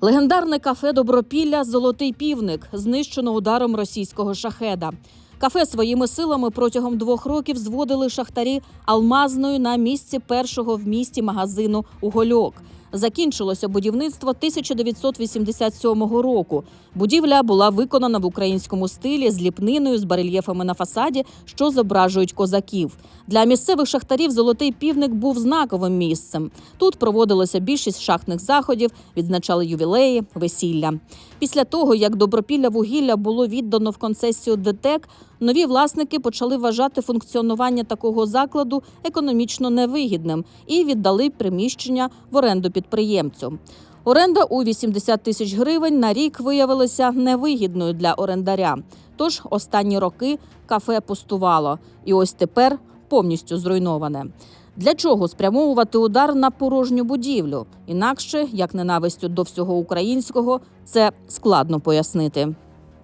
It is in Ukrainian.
Легендарне кафе Добропілля Золотий півник знищено ударом російського шахеда. Кафе своїми силами протягом двох років зводили шахтарі алмазною на місці першого в місті магазину Угольок. Закінчилося будівництво 1987 року. Будівля була виконана в українському стилі з ліпниною з барельєфами на фасаді, що зображують козаків. Для місцевих шахтарів золотий півник був знаковим місцем. Тут проводилося більшість шахтних заходів, відзначали ювілеї, весілля. Після того, як добропілля вугілля було віддано в концесію ДТЕК, нові власники почали вважати функціонування такого закладу економічно невигідним і віддали приміщення в оренду підприємцю. Оренда у 80 тисяч гривень на рік виявилася невигідною для орендаря. Тож останні роки кафе пустувало, і ось тепер повністю зруйноване. Для чого спрямовувати удар на порожню будівлю? Інакше, як ненавистю до всього українського, це складно пояснити.